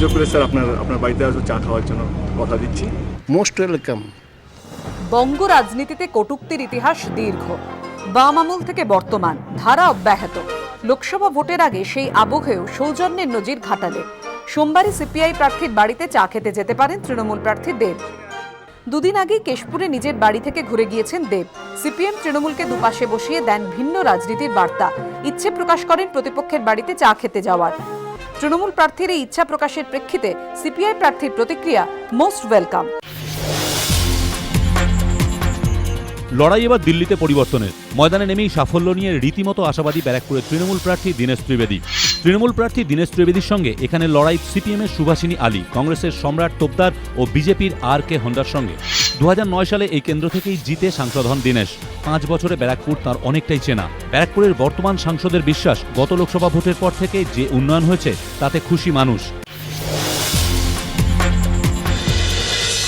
সুযোগ পেলে স্যার আপনার আপনার বাড়িতে আসব চা খাওয়ার জন্য কথা দিচ্ছি। মোস্ট ওয়েলকাম বঙ্গ রাজনীতিতে কটূক্তির ইতিহাস দীর্ঘ। বাম আমল থেকে বর্তমান ধারা অব্যাহত। লোকসভা ভোটের আগে সেই আবহেও সৌজন্যের নজির ঘাটালে। সোমবারই সিপিআই প্রার্থীর বাড়িতে চা খেতে যেতে পারেন তৃণমূল প্রার্থী দেব। দুদিন আগেই কেশপুরে নিজের বাড়ি থেকে ঘুরে গিয়েছেন দেব। সিপিএম তৃণমূলকে দুপাশে বসিয়ে দেন ভিন্ন রাজনীতির বার্তা। ইচ্ছে প্রকাশ করেন প্রতিপক্ষের বাড়িতে চা খেতে যাওয়ার। তৃণমূল প্রার্থীর ইচ্ছা প্রকাশের প্রেক্ষিতে সিপিআই প্রার্থীর প্রতিক্রিয়া মোস্ট ওয়েলকাম লড়াই এবার দিল্লিতে পরিবর্তনের। ময়দানে নেমেই সাফল্য নিয়ে রীতিমতো আশাবাদী ব্যারাকপুরের তৃণমূল প্রার্থী দীনেশ ত্রিবেদী। তৃণমূল প্রার্থী দীনেশ ত্রিবেদীর সঙ্গে এখানে লড়াই সিপিএমের সুভাষিনী আলী, কংগ্রেসের সম্রাট তোপদার ও বিজেপির আর কে হন্ডার সঙ্গে। দু হাজার নয় সালে এই কেন্দ্র থেকেই জিতে সাংসদ হন দীনেশ। পাঁচ বছরে ব্যারাকপুর তার অনেকটাই চেনা। ব্যারাকপুরের বর্তমান সাংসদের বিশ্বাস গত লোকসভা ভোটের পর থেকে যে উন্নয়ন হয়েছে, তাতে খুশি মানুষ।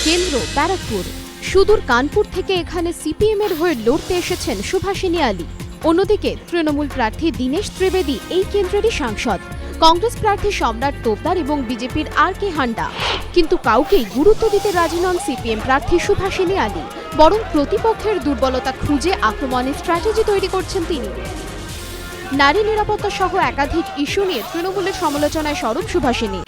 কেন্দ্র ব্যারাকপুর। সুদূর কানপুর থেকে এখানে সিপিএম এর হয়ে লড়তে এসেছেন সুভাষিনী আলী। অন্যদিকে তৃণমূল প্রার্থী দীনেশ ত্রিবেদী এই কেন্দ্রেরই সাংসদ। কংগ্রেস প্রার্থী সম্রাট তোপদার এবং বিজেপির আর কে হান্ডা। কিন্তু কাউকেই গুরুত্ব দিতে রাজি নন সিপিএম প্রার্থী সুভাষিনী আলী। বরং প্রতিপক্ষের দুর্বলতা খুঁজে আক্রমণের স্ট্র্যাটেজি তৈরি করছেন তিনি। নারী নিরাপত্তা সহ একাধিক ইস্যু নিয়ে তৃণমূলের সমালোচনায় স্বরূপ সুভাষিনী।